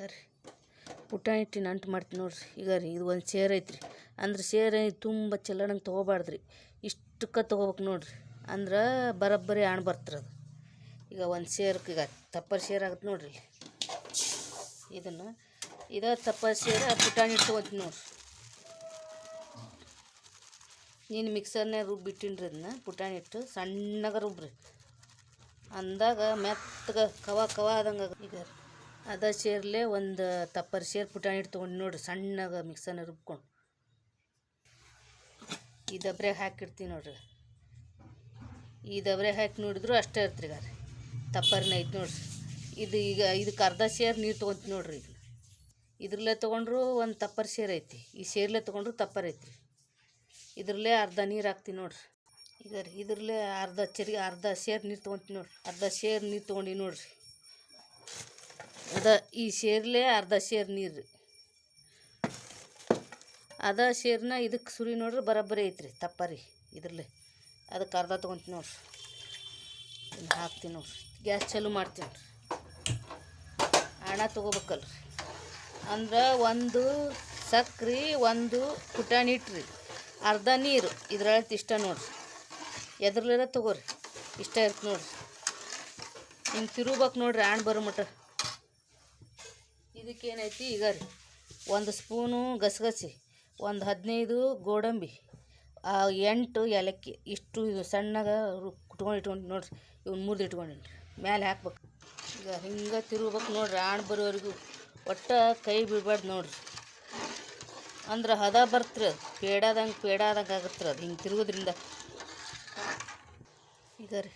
ಈಗ ರೀ ಪುಟಾಣಿ ಹಿಟ್ಟಿನ ಅಂಟು ಮಾಡ್ತೀನಿ ನೋಡಿರಿ. ಈಗ ರೀ, ಇದು ಒಂದು ಸೇರ್ ಐತ್ರಿ. ಅಂದ್ರೆ ಸೇರ್ ತುಂಬ ಚೆಲ್ಲಣಂಗೆ ತೊಗೋಬಾರ್ದು ರೀ ಇಷ್ಟಕ್ಕೆ ತೊಗೋಬೇಕು ನೋಡಿರಿ. ಅಂದ್ರೆ ಬರೋಬ್ಬರಿ ಹಣ್ ಬರ್ತ್ರಿ ಅದು. ಈಗ ಒಂದು ಸೇರ್ಕೆ ಈಗ ತಪ್ಪರ್ ಸೇರ್ ಆಗುತ್ತೆ ನೋಡ್ರಿ ಇದನ್ನು, ಇದ ತಪ್ಪರ್ ಸೇರ ಪುಟಾಣಿ ಹಿಟ್ಟು ನೋಡಿರಿ. ನೀನು ಮಿಕ್ಸರ್ನಾಗ ರುಬ್ಬಿಟ್ಟಿನ್ರಿ ಅದನ್ನ ಪುಟಾಣಿ ಹಿಟ್ಟು ಸಣ್ಣಗೆ ರುಬ್ರಿ. ಅಂದಾಗ ಮೆತ್ತಗೆ, ಕವ ಕವ ಆದಂಗೆ ಈಗ ಅದ ಸೇರ್ಲೆ ಒಂದು ತಪ್ಪರ್ ಸೇರ್ ಪುಟಾಣಿ ಹಿಟ್ಟು ತೊಗೊಂಡು ನೋಡ್ರಿ ಸಣ್ಣಗೆ ಮಿಕ್ಸರ್ನ ರುಬ್ಕೊಂಡು. ಈ ದಬ್ರೆ ಹಾಕಿಡ್ತೀವಿ ನೋಡ್ರಿ. ಈ ದಬ್ರೆ ಹಾಕಿ ನೋಡಿದ್ರು ಅಷ್ಟೇ ಇರ್ತ್ರಿ ಈಗ ತಪ್ಪರ್ನ ಐತೆ ನೋಡ್ರಿ. ಇದು ಈಗ ಇದಕ್ಕೆ ಅರ್ಧ ಸೇರ್ ನೀರು ತೊಗೊತೀವಿ ನೋಡ್ರಿ ಇದನ್ನ ಇದ್ರಲ್ಲೇ ತೊಗೊಂಡ್ರು ಒಂದು ತಪ್ಪರ್ ಸೇರ್ ಐತಿ. ಈ ಸೇರ್ಲೆ ತೊಗೊಂಡ್ರು ತಪ್ಪರ್ ಐತಿ ಇದ್ರಲ್ಲೇ ಅರ್ಧ ನೀರು ಹಾಕ್ತೀವಿ ನೋಡ್ರಿ. ಈಗ ರೀ ಇದ್ರಲ್ಲೇ ಅರ್ಧ ಚರಿ ಅರ್ಧ ಸೇರ್ ನೀರು ತೊಗೊತೀವಿ ನೋಡ್ರಿ. ಅರ್ಧ ಸೇರ್ ನೀರು ತೊಗೊಂಡು ನೋಡ್ರಿ. ಅದ ಈ ಶೇರ್ಲೆ ಅರ್ಧ ಶೇರ್ ನೀರು ಅದ ಶೇರ್ನ ಇದಕ್ಕೆ ಸುರಿ ನೋಡ್ರಿ ಬರೋಬ್ಬರಿ ಐತ್ರಿ, ತಪ್ಪರಿ ಇದ್ರಲ್ಲೇ. ಅದಕ್ಕೆ ಅರ್ಧ ತೊಗೊಂತೀನಿ ನೋಡ್ರಿ. ಹಾಕ್ತೀನಿ ನೋಡ್ರಿ. ಗ್ಯಾಸ್ ಚಾಲು ಮಾಡ್ತೀನಿ ನೋಡ್ರಿ. ಹಣ ತೊಗೋಬೇಕಲ್ರಿ. ಅಂದ್ರೆ ಒಂದು ಸಕ್ರೆ, ಒಂದು ಪುಟಾಣಿ ಇಟ್ರಿ. ಅರ್ಧ ನೀರು ಇದ್ರೊಳಗೆ ಇಷ್ಟ ನೋಡ್ರಿ. ಎದ್ರಲ್ಲೆಲ್ಲ ತೊಗೋರಿ. ಇಷ್ಟ ಇರ್ತ ನೋಡ್ರಿ. ಹಿಂಗೆ ತಿರುಗ್ಬೇಕು ನೋಡ್ರಿ ಹಣ್ ಬರೋ ಮಟ ಇದಕ್ಕೇನೈತಿ? ಈಗ ರೀ, ಒಂದು ಸ್ಪೂನು ಗಸಗಸೆ, ಒಂದು ಹದಿನೈದು ಗೋಡಂಬಿ ಎಂಟು ಏಲಕ್ಕಿ, ಇಷ್ಟು ಇದು ಸಣ್ಣಗೆ ಕುಟ್ಕೊಂಡು ಇಟ್ಕೊಂಡು ನೋಡ್ರಿ. ಇವ್ನು ಮುರಿದು ಇಟ್ಕೊಂಡಿನಿ. ಮೇಲೆ ಹಾಕ್ಬೇಕು. ಈಗ ಹಿಂಗೆ ತಿರುಗ್ಬೇಕು ನೋಡ್ರಿ ಆಣ್ ಬರೋವರೆಗೂ. ಒಟ್ಟು ಕೈ ಬಿಡ್ಬಾರ್ದು ನೋಡ್ರಿ. ಅಂದ್ರೆ ಹದ ಬರ್ತ್ರಿ ಅದು ಪೇಡಾದಂಗೆ ಪೇಡಾದಂಗೆ ಆಗತ್ತೆ ಅದು. ಹಿಂಗೆ ತಿರುಗೋದ್ರಿಂದ. ಈಗ ರೀ,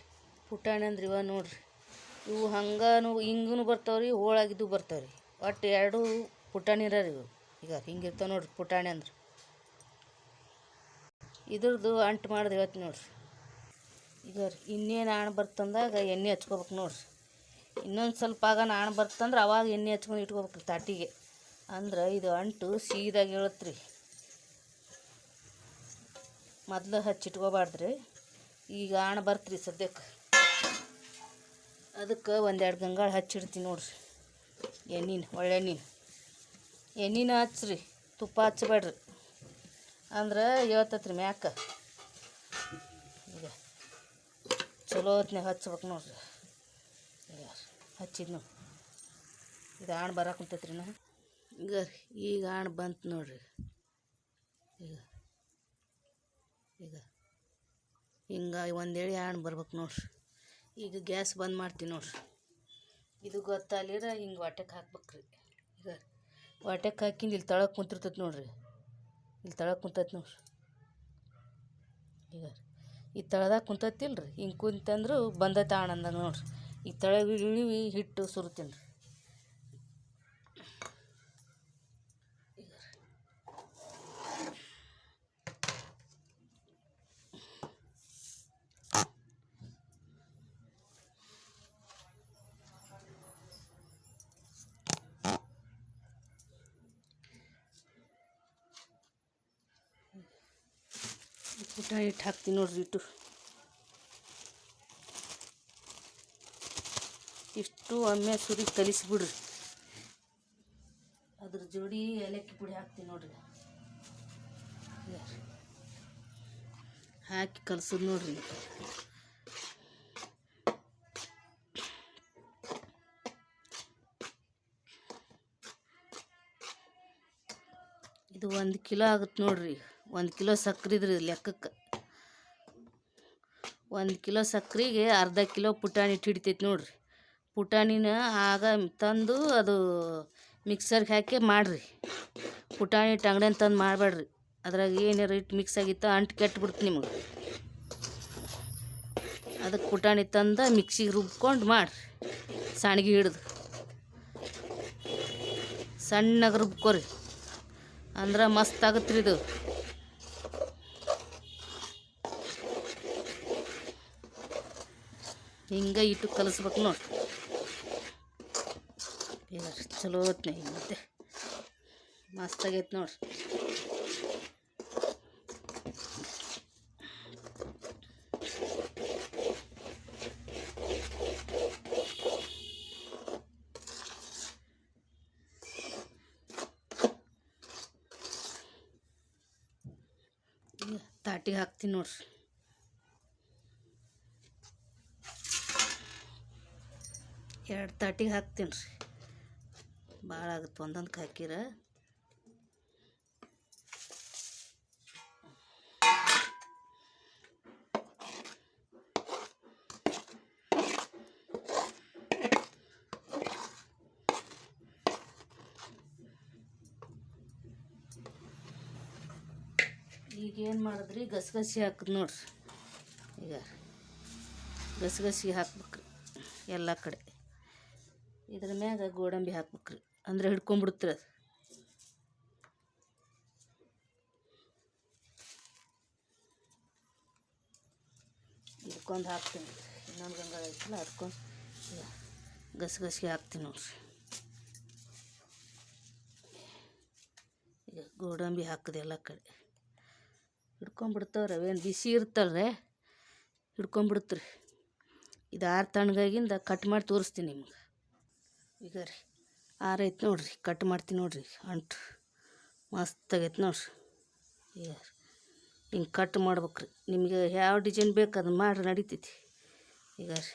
ಪುಟಾಣಿ ಅಂದ್ರೆ ಇವ ನೋಡ್ರಿ. ಇವು ಹಂಗನು ಹಿಂಗೂ ಬರ್ತಾವ್ರಿ, ಹೋಳಾಗಿದ್ದು ಬರ್ತಾವ್ರಿ. ಒಟ್ಟು ಎರಡು ಪುಟಾಣಿ ಇರೋರು ಇವು. ಈಗ ಹಿಂಗಿರ್ತಾವೆ ನೋಡ್ರಿ ಪುಟಾಣಿ ಅಂದ್ರೆ. ಇದ್ರದ್ದು ಅಂಟು ಮಾಡಿದೆ ಇವತ್ತು ನೋಡ್ರಿ. ಈಗ ಇನ್ನೇನು ಆಣ್ ಬರ್ತಂದಾಗ ಎಣ್ಣೆ ಹಚ್ಕೋಬೇಕು ನೋಡ್ರಿ. ಇನ್ನೊಂದು ಸ್ವಲ್ಪ ಆಗ ಆಣ್ ಬರ್ತಂದ್ರೆ ಅವಾಗ ಎಣ್ಣೆ ಹಚ್ಕೊಂಡು ಇಟ್ಕೋಬೇಕು ತಾಟಿಗೆ. ಅಂದ್ರೆ ಇದು ಅಂಟು ಸೀದಾಗ ಹೇಳತ್ರಿ ಮೊದಲು ಹಚ್ಚಿಟ್ಕೋಬಾರ್ದ್ರಿ ಈಗ ಆಣ ಬರ್ತ್ರಿ ಸದ್ಯಕ್ಕೆ ಅದಕ್ಕೆ ಒಂದೆರಡು ಗಂಗಾಳ ಹಚ್ಚಿಡ್ತೀನಿ ನೋಡ್ರಿ. ಎಣ್ಣೆನ ಒಳ್ಳೆಣ್ಣಿನ ಎಣ್ಣೆನ ಹಚ್ಚ್ರಿ ತುಪ್ಪ ಹಚ್ಚಬೇಡ್ರಿ ಅಂದ್ರೆ ಹೇಳ್ತತ್ರಿ ಮ್ಯಾಕ. ಈಗ ಚಲೋ ಹೊತ್ನಾಗ ಹಚ್ಬೇಕು ನೋಡ್ರಿ. ಈಗ ಹಚ್ಚಿದ್ನು ಇದು ಆಣ್ ಬರಕ್ಕೆ ಕುಂತೈತ್ರಿ ನಾ ಈಗ ಈಗ ಆಣ್ ಬಂತು ನೋಡ್ರಿ. ಈಗ ಈಗ ಹಿಂಗೆ ಒಂದೇಳಿ ಆಣ್ ಬರ್ಬೇಕು ನೋಡ್ರಿ. ಈಗ ಗ್ಯಾಸ್ ಬಂದ್ ಮಾಡ್ತೀನಿ ನೋಡ್ರಿ. ಇದು ಗೊತ್ತಾಗ್ಲಿರ ಹಿಂಗೆ ವಾಟಕ್ಕೆ ಹಾಕ್ಬೇಕ್ರಿ. ಈಗ ವಾಟಕ್ಕೆ ಹಾಕಿಂದು ಇಲ್ಲಿ ತಳಕ್ಕೆ ಕುಂತಿರ್ತೈತೆ ನೋಡ್ರಿ. ಇಲ್ಲಿ ತಳಕ್ಕೆ ಕುಂತೈತೆ ನೋಡ್ರಿ. ಈಗ ಈ ತಳದಾಗ ಕುಂತತ್ತಿಲ್ರಿ ರೀ ಹಿಂಗೆ ಕುಂತಂದ್ರೂ ಬಂದ ತಾಣ ಅಂದಂಗೆ ನೋಡ್ರಿ. ಈ ತಳಗೆ ಇಳಿವಿ, ಹಿಟ್ಟು ಸುರ್ತೀನಿ ರೀ ಪುಟಾಣಿ ಹಿಟ್ಟು ಹಾಕ್ತೀನಿ ನೋಡ್ರಿ ಇಟ್ಟು ಇಷ್ಟು ಒಮ್ಮೆ ಸುರಿ ಕಲಿಸಿಬಿಡ್ರಿ ಅದ್ರ ಜೋಡಿ ಏಲಕ್ಕಿ ಪುಡಿ ಹಾಕ್ತೀನಿ ನೋಡ್ರಿ ಹಾಕಿ ಕಲ್ಸೋದು ನೋಡ್ರಿ ಇದು ಒಂದು ಕಿಲೋ ಆಗುತ್ತೆ ನೋಡ್ರಿ. ಒಂದು ಕಿಲೋ ಸಕ್ಕರೆ ಇದ್ರಿ ಲೆಕ್ಕಕ್ಕೆ. ಒಂದು ಕಿಲೋ ಸಕ್ಕರೆಗೆ ಅರ್ಧ ಕಿಲೋ ಪುಟಾಣಿ ಹಿಟ್ಟು ಹಿಡಿತೈತಿ ನೋಡ್ರಿ. ಪುಟಾಣಿನ ಆಗ ತಂದು ಅದು ಮಿಕ್ಸರ್ಗೆ ಹಾಕಿ ಮಾಡಿರಿ. ಪುಟಾಣಿ ಹಿಟ್ಟು ಅಂಗಡಿಯಿಂದ ತಂದು ಮಾಡಬೇಡ್ರಿ. ಅದ್ರಾಗ ಏನಾರ ಹಿಟ್ಟು ಮಿಕ್ಸ್ ಆಗಿತ್ತು ಅಂಟು ಕೆಟ್ಬಿಡ್ತು ನಿಮಗೆ. ಅದಕ್ಕೆ ಪುಟಾಣಿ ತಂದು ಮಿಕ್ಸಿಗೆ ರುಬ್ಕೊಂಡು ಮಾಡಿರಿ. ಸಾಣಿಗೆ ಹಿಡ್ದು. ಸಣ್ಣಗೆ ರುಬ್ಕೋರಿ. ಅಂದ್ರೆ ಮಸ್ತ್ ಆಗತ್ತೆ ರೀ ಇದು. ಹಿಂಗೆ ಇಟ್ಟು ಕಲಸ್ಬೇಕು ನೋಡ್ರಿ ಈಗ ಚಲೋ ಹಿಂಗೆ ಮತ್ತೆ ಮಸ್ತಾಗೈತೆ ನೋಡ್ರಿ ತಾಟಿಗೆ ಹಾಕ್ತೀನಿ ನೋಡ್ರಿ ಎರಡು ತಾಟಿಗೆ ಹಾಕ್ತೀನಿ ರೀ. ಭಾಳ ಆಗುತ್ತೆ ಒಂದೊಂದಕ್ಕೆ ಹಾಕಿರ ಈಗೇನು ಮಾಡಿದ್ರಿ? ಗಸಗಸಿ ಹಾಕಿದ್ ನೋಡ್ರಿ. ಈಗ ಗಸಗಸಿ ಹಾಕ್ಬೇಕು ಎಲ್ಲ ಕಡೆ. ಇದ್ರ ಮ್ಯಾಗ ಗೋಡಂಬಿ ಹಾಕ್ಬೇಕ್ರಿ. ಅಂದ್ರೆ ಹಿಡ್ಕೊಂಬಿಡುತ್ತೆ ಅದು. ಹಿಡ್ಕೊಂಡು ಹಾಕ್ತೀನಿ. ಇನ್ನೊಂದು ಗಂಗಾಳ ಐತಲ್ಲ ಹಿಡ್ಕೊಂಡು ಈಗ ಗಸಗಸಿ ಹಾಕ್ತೀನಿ ನೋಡ್ರಿ. ಈಗ ಗೋಡಂಬಿ ಹಾಕಿದೆ ಎಲ್ಲ ಕಡೆ. ಹಿಡ್ಕೊಂಬಿಡ್ತಾವ್ರಿ, ಅವೇನು ಬಿಸಿ ಇರ್ತಲ್ರಿ? ಹಿಡ್ಕೊಂಬಿಡುತ್ತೆ ರೀ ಇದು ಆರು ತಣ್ಣಗಾಗಿಂದ ಕಟ್ ಮಾಡಿ ತೋರಿಸ್ತೀನಿ ನಿಮ್ಗೆ. ಈಗ ರೀ ಆರೈತೆ ನೋಡ್ರಿ, ಕಟ್ ಮಾಡ್ತೀನಿ ನೋಡ್ರಿ ಅಂಟು ಮಸ್ತ್ ಆಗೈತೆ ನೋಡ್ರಿ. ಈಗ ಹಿಂಗೆ ಕಟ್ ಮಾಡ್ಬೇಕ್ರಿ, ನಿಮಗೆ ಯಾವ ಡಿಸೈನ್ ಬೇಕು ಅದನ್ನ ಮಾಡ್ರಿ, ನಡಿತೈತಿ. ಈಗ ರೀ.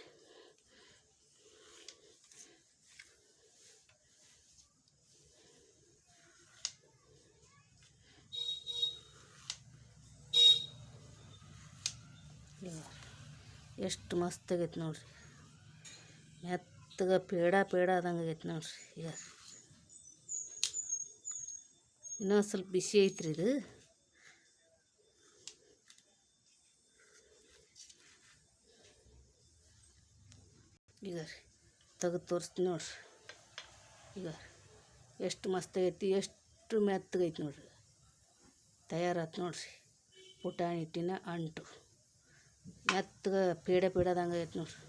ಎಷ್ಟು ಮಸ್ತ್ ಆಗೈತೆ ನೋಡ್ರಿ ಮೆತ್ತಗೆ ಪೇಡ ಪೇಡ ಆದಂಗೆ ಆಗೈತೆ ನೋಡ್ರಿ ಈಗ. ಇನ್ನೊಂದು ಸ್ವಲ್ಪ ಬಿಸಿ ಐತ್ರಿ ಇದು. ಈಗ ರೀ ತೆಗೆದು ತೋರಿಸ್ತೀನಿ ನೋಡ್ರಿ. ಈಗ ಎಷ್ಟು ಮಸ್ತ್ ಆಗೈತಿ, ಎಷ್ಟು ಮೆತ್ತಗೈತಿ ನೋಡ್ರಿ. ತಯಾರಾತು ನೋಡ್ರಿ. ಪುಟಾಣಿ ಹಿಟ್ಟಿನ ಅಂಟು. ಮೆತ್ತಗೆ ಪೇಡ ಪೇಡದಂಗೆ ಐತೆ ನೋಡ್ರಿ.